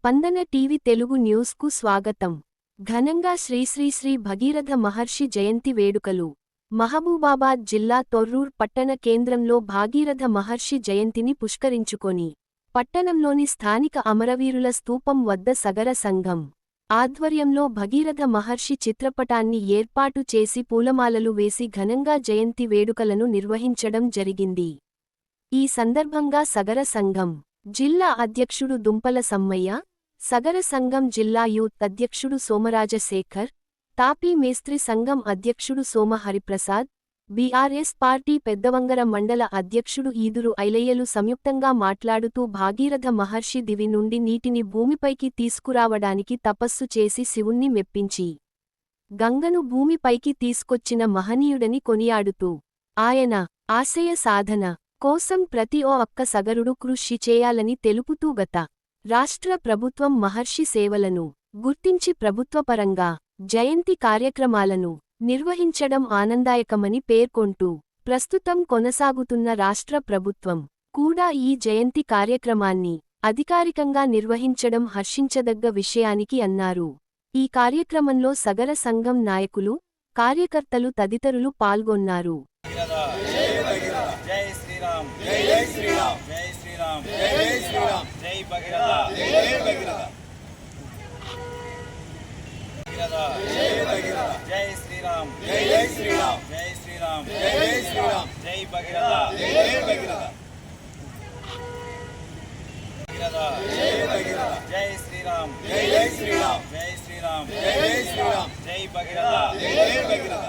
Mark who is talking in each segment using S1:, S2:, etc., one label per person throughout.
S1: స్పందన టీవీ తెలుగు న్యూస్కు స్వాగతం. ఘనంగా శ్రీశ్రీశ్రీ భగీరథ మహర్షి జయంతి వేడుకలు. మహబూబాబాద్ జిల్లా తొర్రూర్ పట్టణ కేంద్రంలో భాగీరథ మహర్షి జయంతిని పుష్కరించుకొని పట్టణంలోని స్థానిక అమరవీరుల స్తూపం వద్ద సగర సంఘం ఆధ్వర్యంలో భగీరథ మహర్షి చిత్రపటాన్ని ఏర్పాటు చేసి పూలమాలలు వేసి ఘనంగా జయంతి వేడుకలను నిర్వహించడం జరిగింది. ఈ సందర్భంగా సగర సంఘం జిల్లా అధ్యక్షుడు దుంపల సమ్మయ్య సగర సంఘం జిల్లా యూత్ అధ్యక్షుడు సోమరాజశేఖర్ తాపీ మేస్త్రి సంఘం అధ్యక్షుడు సోమ హరిప్రసాద్ బీఆర్ఎస్ పార్టీ పెద్దవంగర మండల అధ్యక్షుడు ఈదురు ఐలయ్యలు సంయుక్తంగా మాట్లాడుతూ భాగీరథ మహర్షి దివి నుండి నీటిని భూమిపైకి తీసుకురావడానికి తపస్సు చేసి శివుణ్ణి మెప్పించి గంగను భూమిపైకి తీసుకొచ్చిన మహనీయుడని కొనియాడుతూ ఆయన ఆశయ సాధన కోసం ప్రతి ఓ అక్క సగరుడు కృషి చేయాలని తెలుపుతూ గత రాష్ట్ర ప్రభుత్వం మహర్షి సేవలను గుర్తించి ప్రభుత్వపరంగా జయంతి కార్యక్రమాలను నిర్వహించడం ఆనందాయకమని పేర్కొంటూ ప్రస్తుతం కొనసాగుతున్న రాష్ట్ర ప్రభుత్వం కూడా ఈ జయంతి కార్యక్రమాన్ని అధికారికంగా నిర్వహించడం హర్షించదగ్గ విషయానికి అన్నారు. ఈ కార్యక్రమంలో సగర సంఘం నాయకులు కార్యకర్తలు తదితరులు పాల్గొన్నారు.
S2: జై భగీరథ జై భగీరథ జై శ్రీరామ్ జై శ్రీరామ్ జై శ్రీరామ్ జై శ్రీరామ్ జై భగీరథ జై భగీరథ జై శ్రీరామ్ జై శ్రీరామ్ జై శ్రీరామ్ జై శ్రీరామ్ జై భగీరథ జై భగీరథ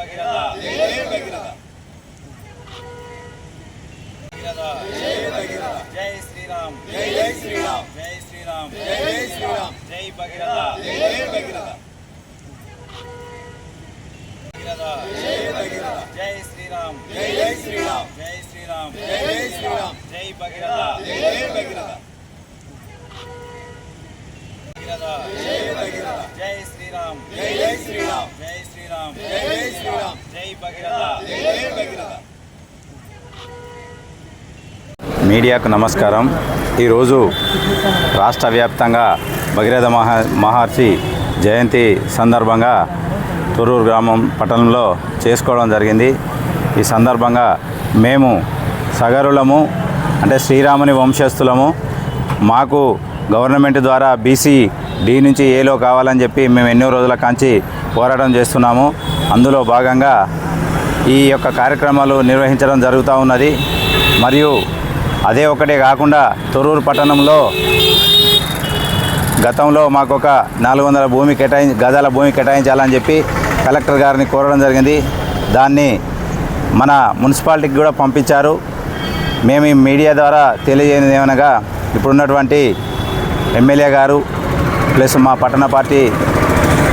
S2: జై భగీరథ జై జై భగీరథ జై భగీరథ జై శ్రీరామ్ జై జై శ్రీరామ్ జై శ్రీరామ్ జై జై శ్రీరామ్ జై భగీరథ జై జై భగీరథ జై భగీరథ జై శ్రీరామ్ జై జై శ్రీరామ్ జై శ్రీరామ్ జై జై శ్రీరామ్ జై భగీరథ జై జై భగీరథ జై జై శ్రీరామ్ జై జై శ్రీరామ్ జై శ్రీరామ్ జై జై శ్రీరామ్ జై భగీరథ జై జై భగీరథ
S3: మీడియాకు నమస్కారం. ఈరోజు రాష్ట్ర వ్యాప్తంగా భగీరథ మహా మహర్షి జయంతి సందర్భంగా తొర్రూరు గ్రామం పట్టణంలో చేసుకోవడం జరిగింది. ఈ సందర్భంగా మేము సగరులము అంటే శ్రీరాముని వంశస్థులము మాకు గవర్నమెంట్ ద్వారా బీసీ డి నుంచి ఏలో కావాలని చెప్పి మేము ఎన్నో రోజుల కాంచి పోరాటం చేస్తున్నాము. అందులో భాగంగా ఈ యొక్క కార్యక్రమాలు నిర్వహించడం జరుగుతూ ఉన్నది. మరియు అదే ఒకటే కాకుండా తొరూరు పట్టణంలో గతంలో మాకు ఒక నాలుగు వందల భూమి కేటాయి గజాల భూమి కేటాయించాలని చెప్పి కలెక్టర్ గారిని కోరడం జరిగింది. దాన్ని మన మున్సిపాలిటీకి కూడా పంపించారు. మేము ఈ మీడియా ద్వారా తెలియజేయనిది ఏమనగా ఇప్పుడున్నటువంటి ఎమ్మెల్యే గారు ప్లస్ మా పట్టణ పార్టీ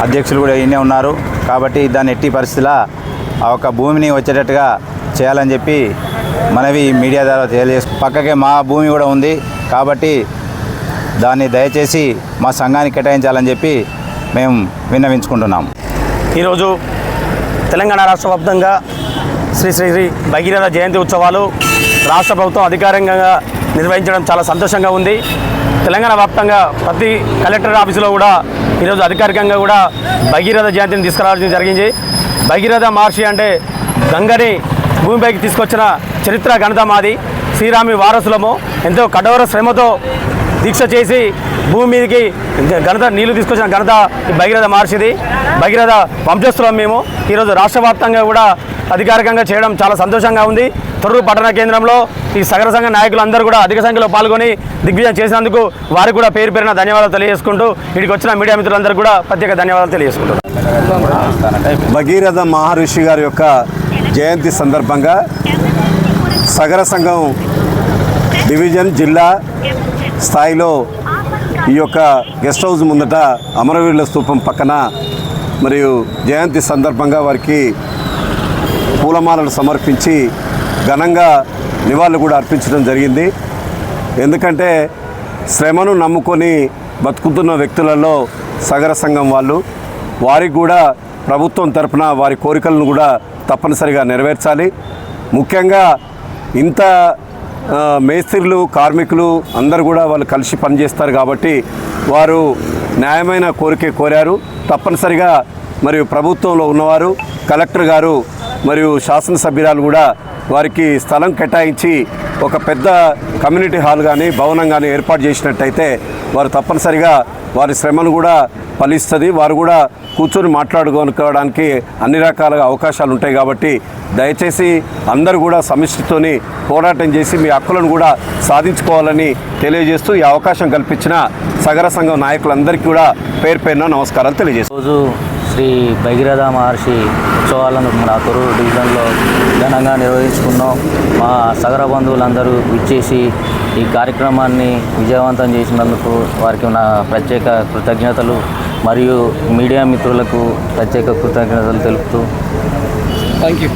S3: అధ్యక్షులు కూడా ఈయనే ఉన్నారు. కాబట్టి దాన్ని ఎట్టి పరిస్థితిలో ఆ యొక్క భూమిని వచ్చేటట్టుగా చేయాలని చెప్పి మనవి మీడియా ద్వారా తెలియజేసు పక్కకే మా భూమి కూడా ఉంది కాబట్టి దాన్ని దయచేసి మా సంఘానికి కేటాయించాలని చెప్పి మేము విన్నవించుకుంటున్నాం.
S4: ఈరోజు తెలంగాణ రాష్ట్ర వ్యాప్తంగా శ్రీ శ్రీ శ్రీ భగీరథ జయంతి ఉత్సవాలు రాష్ట్ర ప్రభుత్వం అధికారికంగా నిర్వహించడం చాలా సంతోషంగా ఉంది. తెలంగాణ వ్యాప్తంగా ప్రతి కలెక్టర్ ఆఫీసులో కూడా ఈరోజు అధికారికంగా కూడా భగీరథ జయంతిని తీసుకురావడం జరిగింది. భగీరథ మహర్షి అంటే గంగని భూమిపైకి తీసుకొచ్చిన చరిత్ర ఘనత మాది. శ్రీరామి వారసులము. ఎంతో కఠోర శ్రమతో దీక్ష చేసి భూమి మీదకి ఘనత నీళ్ళు తీసుకొచ్చిన ఘనత భగీరథ మహర్షిది. భగీరథ వంశస్థులం మేము. ఈరోజు రాష్ట్ర వ్యాప్తంగా కూడా అధికారికంగా చేయడం చాలా సంతోషంగా ఉంది. తొర్రూరు పట్టణ కేంద్రంలో ఈ సగర సంఘ నాయకులందరూ కూడా అధిక సంఖ్యలో పాల్గొని దిగ్విజయం చేసినందుకు వారికి కూడా పేరు పేరున ధన్యవాదాలు తెలియజేసుకుంటూ ఇక్కడికి వచ్చిన మీడియా మిత్రులందరూ కూడా ప్రత్యేక ధన్యవాదాలు తెలియజేసుకుంటున్నారు
S5: భగీరథ మహర్షి గారి యొక్క జయంతి సందర్భంగా సగర సంఘం డివిజన్ జిల్లా స్థాయిలో ఈ యొక్క గెస్ట్ హౌస్ ముందట అమరవీరుల స్థూపం పక్కన మరియు జయంతి సందర్భంగా వారికి పూలమాలలు సమర్పించి ఘనంగా నివాళులు కూడా అర్పించడం జరిగింది. ఎందుకంటే శ్రమను నమ్ముకొని బతుకుతున్న వ్యక్తులలో సగర సంఘం వాళ్ళు వారికి కూడా ప్రభుత్వం తరఫున వారి కోరికలను కూడా తప్పనిసరిగా నెరవేర్చాలి. ముఖ్యంగా ఇంత మేస్త్రీలు కార్మికులు అందరూ కూడా వాళ్ళు కలిసి పనిచేస్తారు కాబట్టి వారు న్యాయమైన కోరికే కోరారు. తప్పనిసరిగా మరియు ప్రభుత్వంలో ఉన్నవారు కలెక్టర్ గారు మరియు శాసనసభ్యురాలు కూడా వారికి స్థలం కేటాయించి ఒక పెద్ద కమ్యూనిటీ హాల్ కానీ భవనం కానీ ఏర్పాటు చేసినట్టయితే వారు తప్పనిసరిగా వారి శ్రమను కూడా ఫలిస్తుంది. వారు కూడా కూర్చొని మాట్లాడుకోవడానికి అన్ని రకాలుగా అవకాశాలు ఉంటాయి కాబట్టి దయచేసి అందరూ కూడా సమిష్టితోని పోరాటం చేసి మీ హక్కులను కూడా సాధించుకోవాలని తెలియజేస్తూ ఈ అవకాశం కల్పించిన సగర సంఘం నాయకులందరికీ కూడా పేరు పేరున నమస్కారాలు తెలియజేస్తాను
S6: రోజు శ్రీ భగీరథ మహర్షి ఉత్సవాలను మన తొరూరు డివిజన్లో ఘనంగా నిర్వహించుకున్నాం. మా సగర బంధువులందరూ విచ్చేసి ఈ కార్యక్రమాన్ని విజయవంతం చేసినందుకు వారికి నా ప్రత్యేక కృతజ్ఞతలు మరియు మీడియా మిత్రులకు ప్రత్యేక కృతజ్ఞతలు తెలుపుతూ
S7: థ్యాంక్ యూ